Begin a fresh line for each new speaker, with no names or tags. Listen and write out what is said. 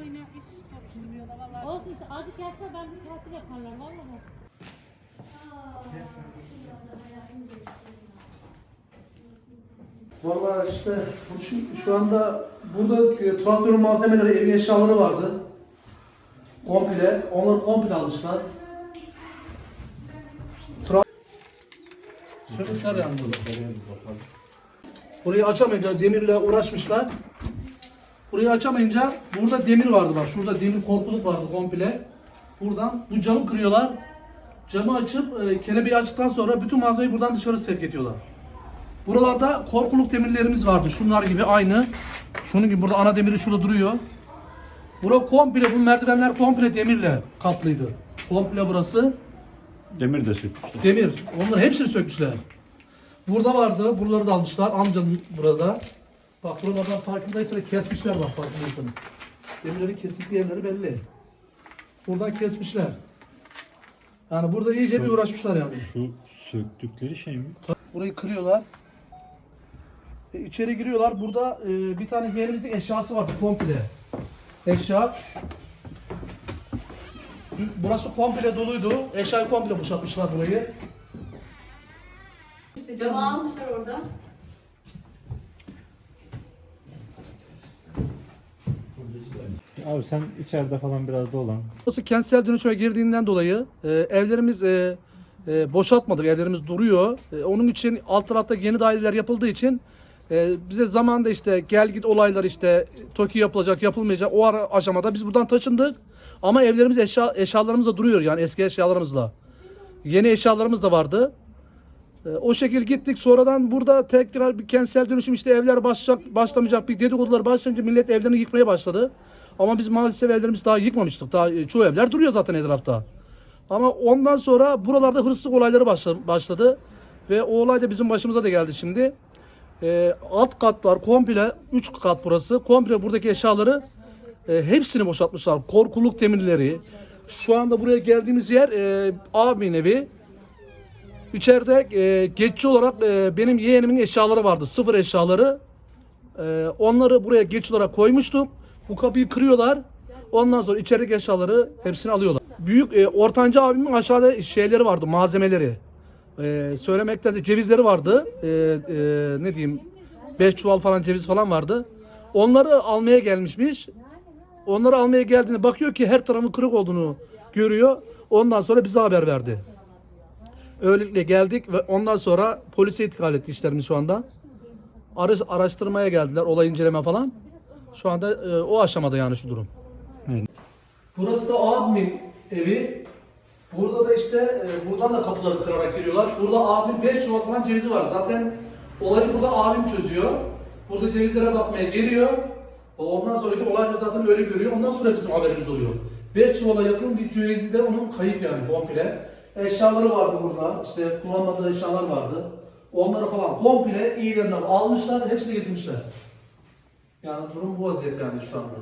oyunu iş soruşturuyorlar vallahi.
Olsun işte azıcık yazsa ben bir tatil yaparlar vallahi.
Vallahi işte şu, şu anda burada e, traktörün malzemeleri, evin eşyaları vardı. Komple. Onları komple almışlar. Tra Sönmüşler yani burada. Burayı açamayınca demirle uğraşmışlar. Burayı açamayınca burada demir vardı bak. Şurada demir korkuluk vardı komple. Buradan bu camı kırıyorlar. Camı açıp e, kelebeği açtıktan sonra bütün malzemeyi buradan dışarı sevk ediyorlar. Buralarda korkuluk demirlerimiz vardı. Şunlar gibi aynı. Şunun gibi burada ana demiri şurada duruyor. Bura komple bu merdivenler komple demirle kaplıydı. Komple burası
Demir de sökmüşler.
demir. Onların hepsini sökmüşler. Burada vardı. Buraları da almışlar. Amcanın burada. Bak buralardan farkındaysan kesmişler bak farkındaysan. Demirlerin kesikli yerleri belli. Buradan kesmişler. Yani burada iyice bir uğraşmışlar yani.
Şu söktükleri şey mi?
Burayı kırıyorlar. E, içeri giriyorlar. Burada e, bir tane yeğenimizin eşyası vardı komple. Eşya. Burası komple doluydu. Eşyayı komple boşaltmışlar burayı.
İşte camı almışlar orada.
Abi sen içeride falan biraz dolan.
Burası kentsel dönüşüme girdiğinden dolayı e, evlerimiz e, e, boşaltmadık. Evlerimiz duruyor. E, onun için alt tarafta yeni daireler yapıldığı için e, bize zamanda işte gel git olaylar işte TOKİ yapılacak yapılmayacak o ara aşamada biz buradan taşındık. Ama evlerimiz eşya, eşyalarımız da duruyor yani eski eşyalarımızla. Yeni eşyalarımız da vardı. E, o şekil gittik. Sonradan burada tekrar bir kentsel dönüşüm işte evler başlayacak, başlamayacak bir dedikodular başlayınca millet evlerini yıkmaya başladı. Ama biz maalesef evlerimizi daha yıkmamıştık. Daha e, çoğu evler duruyor zaten etrafta. Ama ondan sonra buralarda hırsızlık olayları başla- başladı. Ve o olay da bizim başımıza da geldi şimdi. E, alt katlar komple 3 kat burası. Komple buradaki eşyaları e, hepsini boşaltmışlar. Korkuluk demirleri. Şu anda buraya geldiğimiz yer e, abimin evi. İçeride e, geçici olarak e, benim yeğenimin eşyaları vardı. Sıfır eşyaları. E, onları buraya geçici olarak koymuştum. Bu kapıyı kırıyorlar. Ondan sonra içerideki eşyaları hepsini alıyorlar. Büyük e, ortanca abimin aşağıda şeyleri vardı, malzemeleri. E, söylemektense cevizleri vardı. E, e, ne diyeyim? 5 çuval falan ceviz falan vardı. Onları almaya gelmişmiş. Onları almaya geldiğinde bakıyor ki her tarafın kırık olduğunu görüyor. Ondan sonra bize haber verdi. Öylelikle geldik ve ondan sonra polise intikal etti işlerimiz şu anda. Ara- araştırmaya geldiler, olay inceleme falan. Şu anda e, o aşamada yani şu durum.
Evet.
Burası da abimin evi. Burada da işte e, buradan da kapıları kırarak giriyorlar. Burada abim 5 çuval falan cevizi var. Zaten olayı burada abim çözüyor. Burada cevizlere bakmaya geliyor. Ondan sonraki olayları zaten öyle görüyor. Ondan sonra bizim haberimiz oluyor. 5 çuvala yakın bir cevizi de onun kayıp yani komple. Eşyaları vardı burada. İşte kullanmadığı eşyalar vardı. Onları falan komple iyilerinden almışlar. Hepsini getirmişler. Yani durum bu vaziyette yani şu anda.